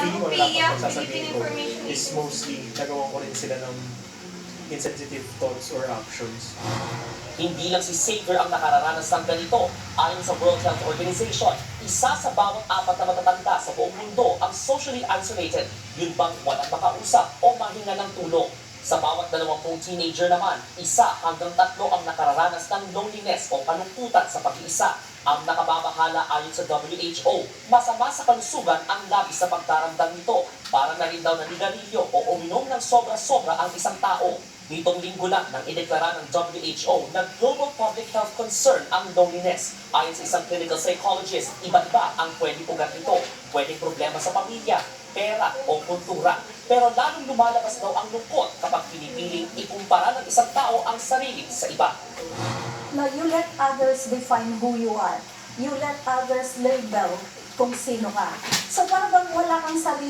feeling ko Ng na dapat PIA, pagsasabihin Philippine ko is mostly nagawa ko rin sila ng insensitive thoughts or actions. Hindi lang si Sager ang nakararanas ng ganito. Ayon sa World Health Organization, isa sa bawat apat na matatanda sa buong mundo ang socially isolated. Yun bang walang makausap o mahinga ng tulong? Sa bawat dalawampung teenager naman, isa hanggang tatlo ang nakararanas ng loneliness o kalungkutan sa pag-iisa. Ang nakababahala ayon sa WHO, masama sa kalusugan ang labis sa pagdaramdam nito. Para na rin daw nanigarilyo o uminom ng sobra-sobra ang isang tao. Nitong linggo lang nang ideklara ng WHO na global public health concern ang loneliness. Ayon sa isang clinical psychologist, iba-iba ang pwedeng ugat nito. Pwedeng problema sa pamilya, pera o kultura. Pero lalong lumalabas daw ang lungkot kapag pinipiling ikumpara ng isang tao ang sarili sa iba. No, you let others define who you are. You let others label kung sino ka. So parang wala kang sarili.